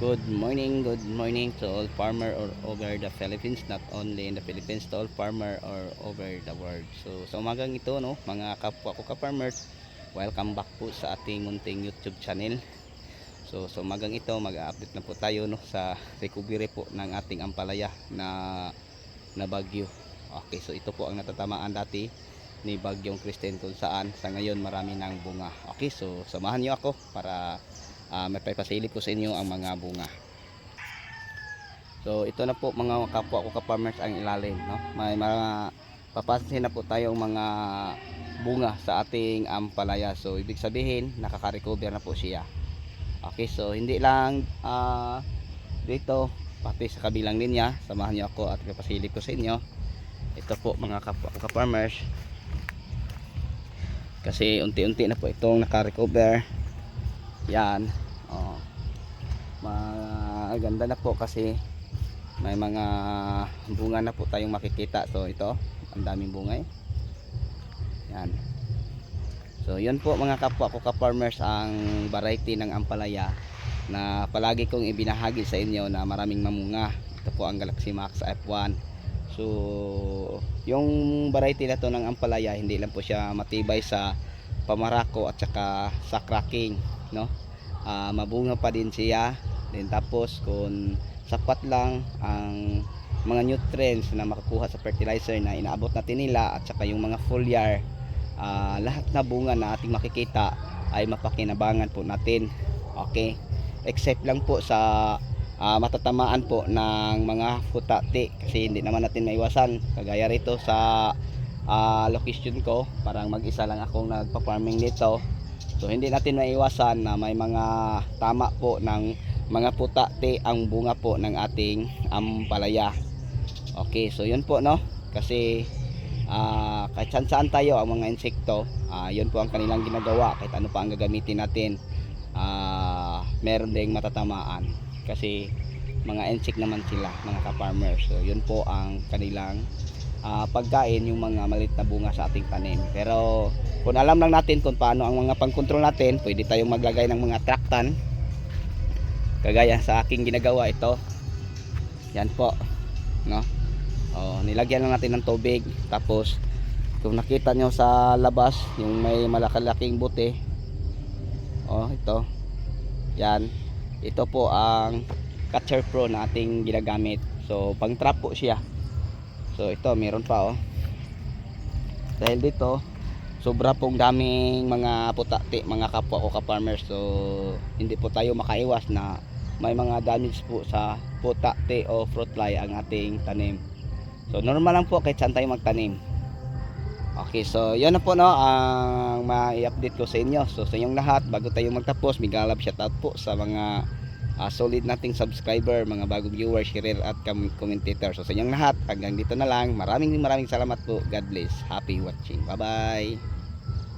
Good morning, good morning to all farmer or over the Philippines, not only in the Philippines, to all farmer or over the world. So sa umagang ito, no, mga kapwa ko ka-farmers, welcome back po sa ating munting YouTube channel. So sa umagang ito, mag-update na po tayo no, sa recovery po ng ating ampalaya na, na bagyo. Okay, so ito po ang natatamaan dati ni Bagyong Kristen kung saan sa ngayon marami ng bunga. Okay, so samahan niyo ako para uh, may papasilip ko sa inyo ang mga bunga. So ito na po mga kapwa ko ka-farmers ang ilalim. No? May mga papansin na po tayong mga bunga sa ating ampalaya. So ibig sabihin nakaka-recover na po siya. Okay, so hindi lang ah, dito pati sa kabilang linya. Samahan niyo ako at papasilip ko sa inyo. Ito po mga kapwa ko ka-farmers. Kasi unti-unti na po itong naka-recover. Yan. Oh. Maganda na po kasi may mga bunga na po tayong makikita. So ito, ang daming bunga eh. Yan. So yun po mga kapwa ko ka-farmers ang variety ng ampalaya na palagi kong ibinahagi sa inyo na maraming mamunga. Ito po ang Galaxy Max F1. So yung variety na to ng ampalaya hindi lang po siya matibay sa pamarako at saka sa cracking, no? Ah, mabunga pa din siya. Then tapos kung sapat lang ang mga nutrients na makukuha sa fertilizer na inaabot natin nila at saka yung mga foliar ah, lahat na bunga na ating makikita ay mapakinabangan po natin. Okay? Except lang po sa ah, matatamaan po ng mga putate kasi hindi naman natin maiwasan kagaya rito sa ah, location ko parang mag-isa lang akong nagpa-farming dito so hindi natin maiwasan na may mga tama po ng mga putate ang bunga po ng ating ampalaya. Okay so yun po no? Kasi ah, kahit saan saan tayo ang mga insekto ah, yun po ang kanilang ginagawa. Kahit ano pa ang gagamitin natin ah, meron ding matatamaan. Kasi mga insect naman sila mga ka-farmers so yun po ang kanilang ah, pagkain yung mga maliit na bunga sa ating tanim. Pero kung alam lang natin kung paano ang mga pang-control natin pwede tayong maglagay ng mga traktan. Kagaya sa aking ginagawa ito. Yan po no? Oh, nilagyan lang natin ng tubig. Tapos kung nakita nyo sa labas yung may malakalaking buti oh ito. Yan. Ito po ang catcher pro na ating ginagamit. So pang trap po siya so ito meron pa oh. Dahil dito sobra pong daming mga putate mga kapwa ko ka-farmers. So hindi po tayo makaiwas na may mga damage po sa putate o fruit fly ang ating tanim. So normal lang po kahit saan tayo magtanim. Okay, so yun na po no ang ma-update ko sa inyo. So sa inyong lahat, bago tayo magtapos, bigla love shoutout po sa mga ah, solid nating subscriber, mga bagong viewers, share at com- commentator. So sa inyong lahat, hanggang dito na lang. Maraming maraming salamat po. God bless. Happy watching. Bye-bye.